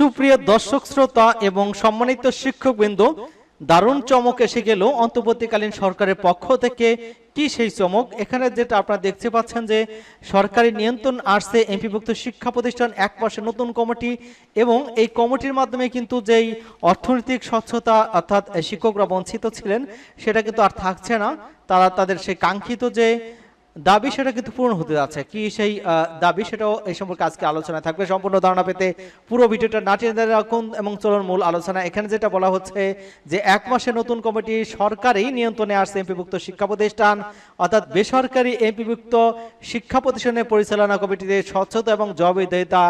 সুপ্রিয় দর্শক শ্রোতা এবং সম্মানিত শিক্ষকবৃন্দ, দারুণ চমক এসে গেল অন্তর্বর্তীকালীন সরকারের পক্ষ থেকে। কি সেই চমক? এখানে যেটা আপনারা দেখতে পাচ্ছেন যে সরকারি নিয়ন্ত্রণ আসছে এমপিভুক্ত শিক্ষা প্রতিষ্ঠান এক পাশে নতুন কমিটি এবং এই কমিটির মাধ্যমে কিন্তু যেই অর্থনৈতিক স্বচ্ছতা অর্থাৎ শিক্ষকরা বঞ্চিত ছিলেন, সেটা কিন্তু আর থাকছে না। তারা তাদের সেই কাঙ্ক্ষিত যে দাবি সেটা কিন্তু পূরণ হতে যাচ্ছে। কি সেই দাবি সেটাও এই সম্পর্কে আজকে আলোচনা থাকবে। সম্পূর্ণ ধারণা পেতে পুরো ভিডিওটা নাটিয়ে রাখুন এবং চলুন মূল আলোচনা এখানে যেটা বলা হচ্ছে যে, এক মাসে নতুন কমিটি সরকারি নিয়ন্ত্রণে আসছে এমপিভুক্ত শিক্ষা প্রতিষ্ঠান। অর্থাৎ বেসরকারি এমপিভুক্ত শিক্ষা প্রতিষ্ঠানের পরিচালনা কমিটিতে স্বচ্ছতা এবং জবাবদিহিতা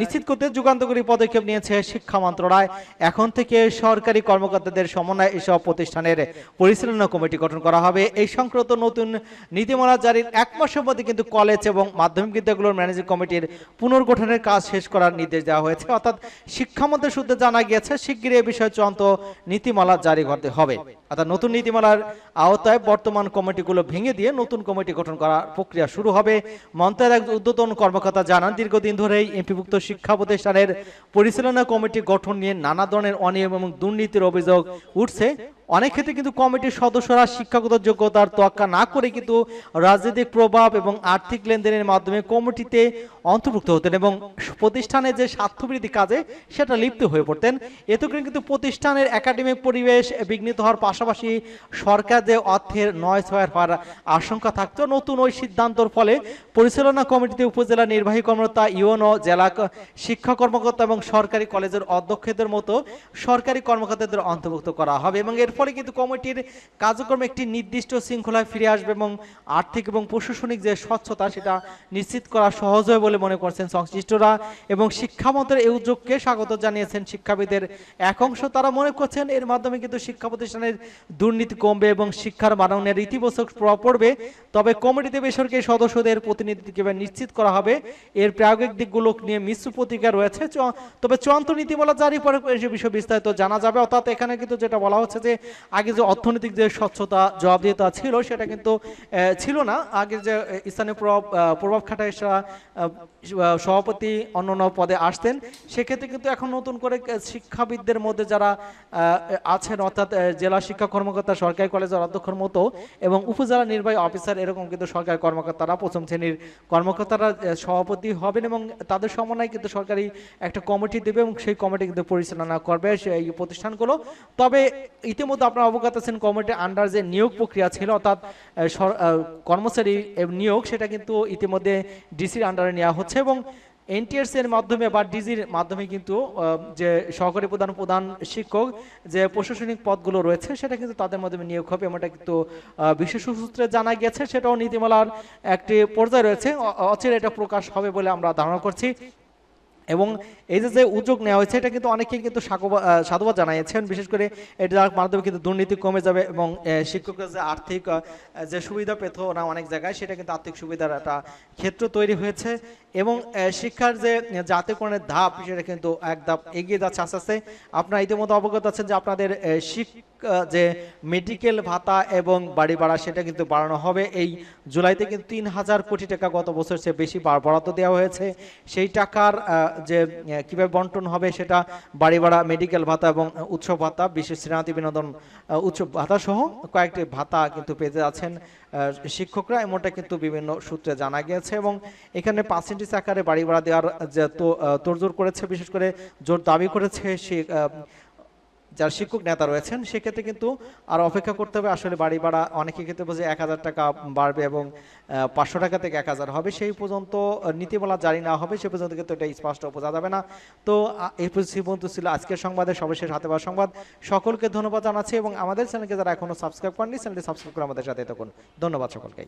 নিশ্চিত করতে যুগান্তকারী পদক্ষেপ নিয়েছে শিক্ষা মন্ত্রণালয়। এখন থেকে সরকারি কর্মকর্তাদের সমন্বয়ে এসব প্রতিষ্ঠানের পরিচালনা কমিটি গঠন করা হবে। এই সংক্রান্ত নতুন নীতিমালা জারির এক মাসের মধ্যে কিন্তু কলেজ এবং মাধ্যমিক বিদ্যালয়গুলোর ম্যানেজিং কমিটির পুনর্গঠনের কাজ শেষ করার নির্দেশ দেওয়া হয়েছে। অর্থাৎ শিক্ষামন্ত্রী সূত্রে জানা গিয়েছে, শিগগিরই এ বিষয়ে চূড়ান্ত নীতিমালা জারি করতে হবে। অর্থাৎ নতুন নীতিমালার আওতায় বর্তমান কমিটিগুলো ভেঙে দিয়ে নতুন কমিটি গঠন করার প্রক্রিয়া শুরু হবে। মন্ত্রণালয়ের এক ঊর্ধ্বতন কর্মকর্তা জানান, দীর্ঘদিন ধরেই এমপিভুক্ত শিক্ষা প্রতিষ্ঠানের পরিচালনা কমিটি গঠন নিয়ে নানা ধরনের অনিয়ম এবং দুর্নীতির অভিযোগ উঠছে। অনেক ক্ষেত্রে কিন্তু কমিটির সদস্যরা শিক্ষাগত যোগ্যতার তোয়াক্কা না করে কিন্তু রাজনৈতিক প্রভাব এবং আর্থিক লেনদেনের মাধ্যমে কমিটিতে অন্তর্ভুক্ত হতেন এবং প্রতিষ্ঠানের যে স্বার্থবৃদ্ধি কাজে সেটা লিপ্ত হয়ে পড়তেন। এতে করে কিন্তু প্রতিষ্ঠানের একাডেমিক পরিবেশ বিঘ্নিত হওয়ার পাশাপাশি সরকার যে অর্থের নয় ছয় হওয়ার আশঙ্কা থাকতো, নতুন ওই সিদ্ধান্তর ফলে পরিচালনা কমিটিতে উপজেলা নির্বাহী কর্মকর্তা ইউনো জেলা শিক্ষা কর্মকর্তা এবং সরকারি কলেজের অধ্যক্ষদের মতো সরকারি কর্মকর্তাদের অন্তর্ভুক্ত করা হবে এবং এর ফলে কিন্তু কমিটির কার্যক্রম একটি নির্দিষ্ট শৃঙ্খলায় ফিরে আসবে এবং আর্থিক এবং প্রশাসনিক যে স্বচ্ছতা সেটা নিশ্চিত করা সহজ হবে বলে মনে করছেন সংশ্লিষ্টরা এবং শিক্ষামন্ত্রের এই উদ্যোগকে স্বাগত জানিয়েছেন শিক্ষাবিদের এক অংশ। তারা মনে করছেন এর মাধ্যমে কিন্তু শিক্ষা প্রতিষ্ঠানের দুর্নীতি কমবে এবং শিক্ষার মাননের ইতিবাচক প্রভাব পড়বে। তবে কমিটিতে বেসরকারি সদস্যদের প্রতিনিধিত্ব নিশ্চিত করা হবে। এর প্রায়োগিক দিকগুলো নিয়ে মিশ্র প্রতিক্রিয়া রয়েছে। তবে চূড়ান্ত নীতিমালা জারি পরে সে বিষয়ে বিস্তারিত জানা যাবে। অর্থাৎ এখানে কিন্তু যেটা বলা হচ্ছে যে আগে যে অর্থনৈতিক যে স্বচ্ছতা জবাবদিহিতা ছিল, সেটা কিন্তু ছিল না। আগে যে স্থানীয় প্রভাব প্রভাব খাটায় সভাপতি অন্যান্য পদে আসতেন। সেক্ষেত্রে কিন্তু এখন নতুন করে শিক্ষাবিদদের মধ্যে যারা আছেন, অর্থাৎ জেলা শিক্ষা কর্মকর্তা, সরকারি কলেজের অধ্যক্ষের মতো এবং উপজেলা নির্বাহী অফিসার, এরকম কিন্তু সরকারি কর্মকর্তারা, প্রথম শ্রেণির কর্মকর্তারা সভাপতি হবেন এবং তাদের সমন্বয়ে কিন্তু সরকারি একটা কমিটি দেবে এবং সেই কমিটি কিন্তু পরিচালনা করবে, সেই প্রতিষ্ঠানগুলো। তবে ইতিমধ্যে আপনারা অবগত আছেন কমিটির আন্ডার যে নিয়োগ প্রক্রিয়া ছিল, অর্থাৎ কর্মচারী নিয়োগ, সেটা কিন্তু ইতিমধ্যে ডিসির আন্ডারে নেওয়া হচ্ছে এবং এনটিএস এর মাধ্যমে বা ডিজির মাধ্যমে কিন্তু যে সহকারী প্রধান প্রধান শিক্ষক যে প্রশাসনিক পদগুলো রয়েছে, সেটা কিন্তু তাদের মাধ্যমে নিয়োগ হবে এমনটা কিন্তু বিশেষ সূত্রে জানা গেছে। সেটাও নীতিমালার একটি পর্যায়ে রয়েছে। অচিরে এটা প্রকাশ হবে বলে আমরা ধারণা করছি। এবং এই যে যে উদ্যোগ নেওয়া হয়েছে, এটা কিন্তু অনেকেই কিন্তু সাধুবাদ জানিয়েছেন বিশেষ করে এটার মাধ্যমে কিন্তু দুর্নীতি কমে যাবে এবং শিক্ষকরা যে আর্থিক যে সুবিধা পেত না অনেক জায়গায়, সেটা কিন্তু আর্থিক সুবিধার একটা ক্ষেত্র তৈরি হয়েছে। এবং শিক্ষার যে জাতীয়করণের ধাপ, সেটা কিন্তু এক ধাপ এগিয়ে যাচ্ছে আস্তে আস্তে। আপনারা ইতিমধ্যে অবগত আছেন যে আপনাদের যে মেডিকেল ভাতা এবং বাড়ি ভাড়া, সেটা কিন্তু বাড়ানো হবে। এই জুলাইতে কিন্তু তিন হাজার কোটি টাকা গত বছর চেয়ে বেশি বার- বরাদ্দ দেওয়া হয়েছে। সেই টাকার যে কীভাবে বন্টন হবে, সেটা বাড়ি ভাড়া, মেডিকেল ভাতা এবং উৎসব ভাতা, বিশেষ শ্রেণাতি বিনোদন উৎসব ভাতা সহ কয়েকটি ভাতা কিন্তু পেতে যাচ্ছেন শিক্ষকরা। এমনটা কিন্তু বিভিন্ন সূত্রে জানা গিয়েছে এবং এখানে পার্সেন্টেজ আকারে বাড়ি ভাড়া দেওয়ার যে তোড়জোড় করেছে, বিশেষ করে জোর দাবি করেছে, সে যারা শিক্ষক নেতা রয়েছেন, সেক্ষেত্রে কিন্তু আর অপেক্ষা করতে হবে, আসলে বাড়ি ভাড়া অনেকে ক্ষেত্রে বোঝে এক হাজার টাকা বাড়বে এবং পাঁচশো টাকা থেকে এক হাজার হবে, সেই পর্যন্ত নীতিমালা জারি না হবে, সে পর্যন্ত কিন্তু এটা স্পষ্ট বোঝা যাবে না। তো এই পর্যন্ত ছিল আজকের সংবাদের সর্বশেষ হাতে পাওয়া সংবাদ। সকলকে ধন্যবাদ জানাচ্ছি এবং আমাদের চ্যানেলকে যারা এখনও সাবস্ক্রাইব করেনি চ্যানেলটি সাবস্ক্রাইব করে আমাদের সাথে থাকুন। ধন্যবাদ সকলকে।